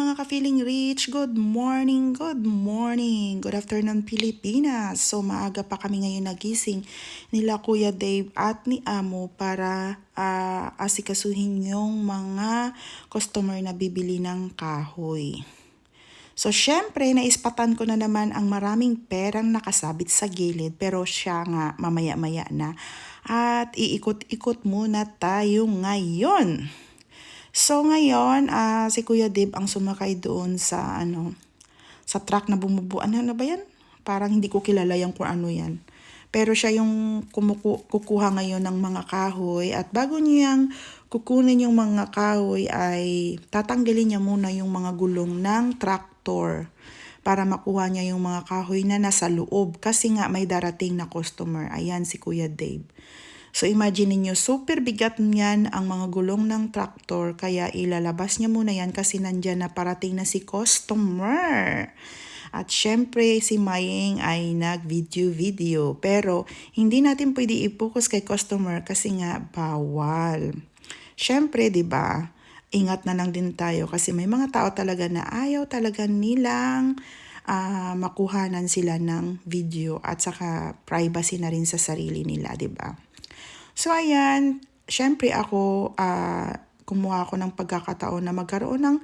mga ka-feeling rich. Good morning, good morning. Good afternoon Pilipinas. So maaga pa kami ngayon nagising nila Kuya Dave at ni Amo para ah, asikasuhin yung mga customer na bibili ng kahoy. So, syempre, naispatan ko na naman ang maraming perang nakasabit sa gilid pero siya nga mamaya-maya na. At iikot-ikot muna tayo ngayon. So, ngayon, ah, si Kuya Dib ang sumakay doon sa, ano, sa truck na bumubuan. Ano ba yan? Parang hindi ko kilala yung kung ano yan. Pero siya yung kumuku- kukuha ngayon ng mga kahoy at bago niyang kukunin yung mga kahoy ay tatanggalin niya muna yung mga gulong ng traktor para makuha niya yung mga kahoy na nasa loob kasi nga may darating na customer. Ayan si Kuya Dave. So imagine niyo super bigat niyan ang mga gulong ng traktor kaya ilalabas niya muna yan kasi nandyan na parating na si customer. At syempre, si Maying ay nag-video-video. Pero, hindi natin pwede i-focus kay customer kasi nga bawal. Syempre, di ba? Ingat na lang din tayo kasi may mga tao talaga na ayaw talaga nilang ah, makuhanan sila ng video at saka privacy na rin sa sarili nila, di ba? So, ayan, syempre ako, ah, kumuha ako ng pagkakataon na magkaroon ng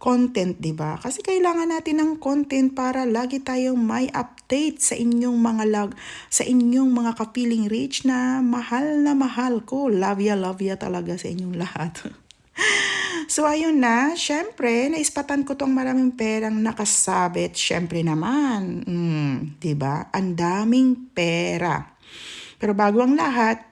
content, di ba? Kasi kailangan natin ng content para lagi tayong may update sa inyong mga lag, sa inyong mga kapiling rich na mahal na mahal ko. Love ya, love ya talaga sa inyong lahat. So ayun na, syempre, naispatan ko tong maraming perang nakasabit. Syempre naman, mm, 'di ba? Ang daming pera. Pero bago ang lahat,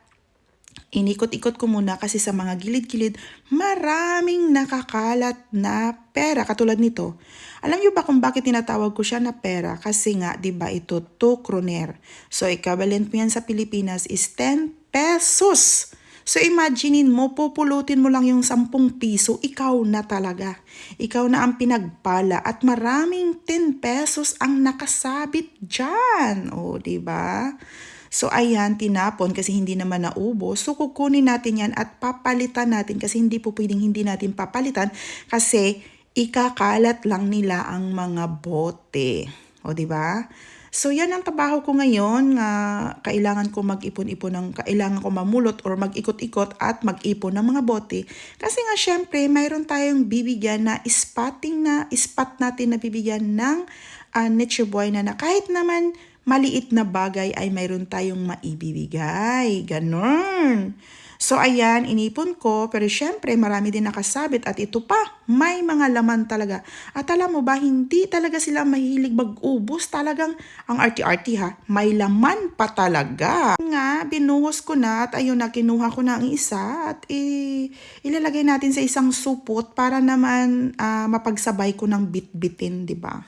inikot-ikot ko muna kasi sa mga gilid-gilid, maraming nakakalat na pera katulad nito. Alam niyo ba kung bakit tinatawag ko siya na pera? Kasi nga, 'di ba, ito 2 kroner. So equivalent mo yan sa Pilipinas is 10 pesos. So imaginein mo, pupulutin mo lang yung 10 piso, ikaw na talaga. Ikaw na ang pinagpala at maraming 10 pesos ang nakasabit dyan. O, di ba? So ayan, tinapon kasi hindi naman naubos. So kukunin natin yan at papalitan natin kasi hindi po pwedeng hindi natin papalitan kasi ikakalat lang nila ang mga bote. O, di ba? So, yan ang trabaho ko ngayon nga kailangan ko mag-ipon-ipon ng, kailangan ko mamulot or mag-ikot-ikot at mag-ipon ng mga bote. Kasi nga syempre, mayroon tayong bibigyan na spotting na, spot natin na bibigyan ng uh, nature boy na na kahit naman maliit na bagay ay mayroon tayong maibibigay. Ganon. So ayan, inipon ko, pero syempre marami din nakasabit at ito pa, may mga laman talaga. At alam mo ba, hindi talaga sila mahilig mag-ubos. Talagang ang arty-arty ha, may laman pa talaga. Nga, binuhos ko na at ayun na, kinuha ko na ang isa at i- ilalagay natin sa isang supot para naman ah, mapagsabay ko ng bit-bitin, di ba?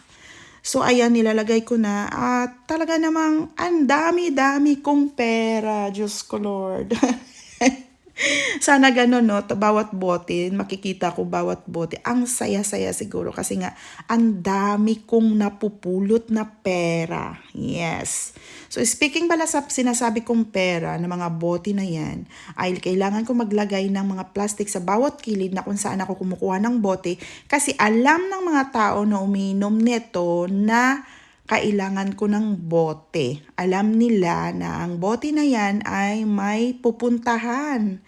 So, ayan, nilalagay ko na. At talaga namang, ang dami-dami kong pera. Diyos ko, Lord. Sana ganun, no? Bawat bote, makikita ko bawat bote. Ang saya-saya siguro kasi nga, ang dami kong napupulot na pera. Yes. So, speaking pala sa sinasabi kong pera na mga bote na yan, ay kailangan ko maglagay ng mga plastic sa bawat kilid na kung saan ako kumukuha ng bote kasi alam ng mga tao na uminom neto na kailangan ko ng bote. Alam nila na ang bote na yan ay may pupuntahan.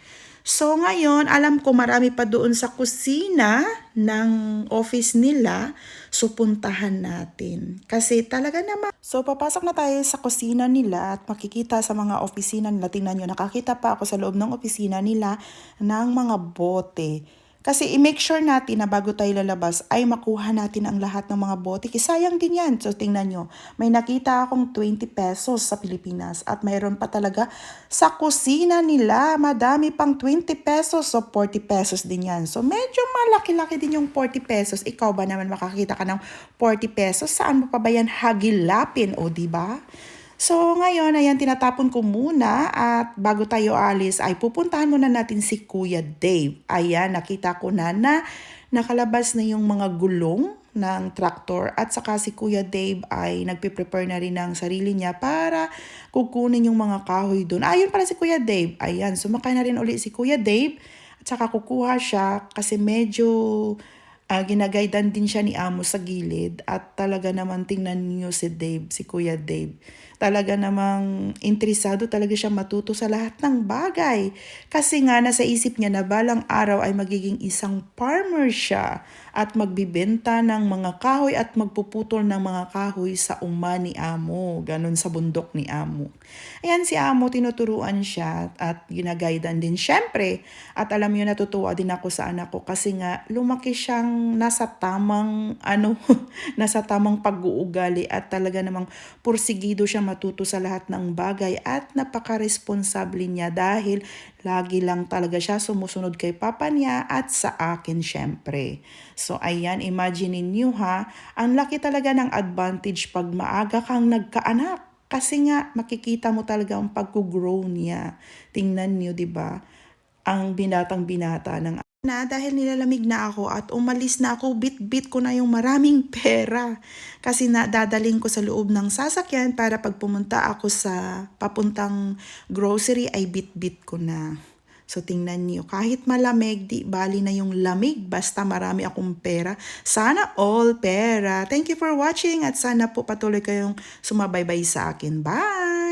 So ngayon, alam ko marami pa doon sa kusina ng office nila. So puntahan natin. Kasi talaga naman. So papasok na tayo sa kusina nila at makikita sa mga opisina nila. Tingnan nyo, nakakita pa ako sa loob ng opisina nila ng mga bote. Kasi i-make sure natin na bago tayo lalabas ay makuha natin ang lahat ng mga bote. Sayang din yan. So tingnan nyo, may nakita akong 20 pesos sa Pilipinas at mayroon pa talaga sa kusina nila. Madami pang 20 pesos so 40 pesos din yan. So medyo malaki-laki din yung 40 pesos. Ikaw ba naman makakita ka ng 40 pesos? Saan mo pa ba yan hagilapin? O ba? So ngayon, ayan, tinatapon ko muna at bago tayo alis ay pupuntahan muna natin si Kuya Dave. Ayan, nakita ko na na nakalabas na yung mga gulong ng traktor at saka si Kuya Dave ay nagpe-prepare na rin ng sarili niya para kukunin yung mga kahoy doon. Ayun pala si Kuya Dave. Ayan, sumakay na rin ulit si Kuya Dave at saka kukuha siya kasi medyo ah, ginagaydan din siya ni Amo sa gilid at talaga naman tingnan niyo si Dave, si Kuya Dave. Talaga namang interesado talaga siya matuto sa lahat ng bagay. Kasi nga nasa isip niya na balang araw ay magiging isang farmer siya at magbibenta ng mga kahoy at magpuputol ng mga kahoy sa uma ni Amo, ganun sa bundok ni Amo. Ayan si Amo, tinuturuan siya at ginagaydan din syempre. At alam niyo natutuwa din ako sa anak ko kasi nga lumaki siyang nasa tamang ano, nasa tamang pag-uugali at talaga namang pursigido siya matuto sa lahat ng bagay at napaka-responsable niya dahil lagi lang talaga siya sumusunod kay papa niya at sa akin syempre. So ayan, imagine niyo ha, ang laki talaga ng advantage pag maaga kang nagkaanak. Kasi nga, makikita mo talaga ang pag-grow niya. Tingnan niyo, di ba? Ang binatang binata ng na dahil nilalamig na ako at umalis na ako, bit-bit ko na yung maraming pera. Kasi na dadaling ko sa loob ng sasakyan para pag pumunta ako sa papuntang grocery ay bit-bit ko na. So tingnan niyo, kahit malamig, di bali na yung lamig, basta marami akong pera. Sana all pera. Thank you for watching at sana po patuloy kayong sumabaybay sa akin. Bye!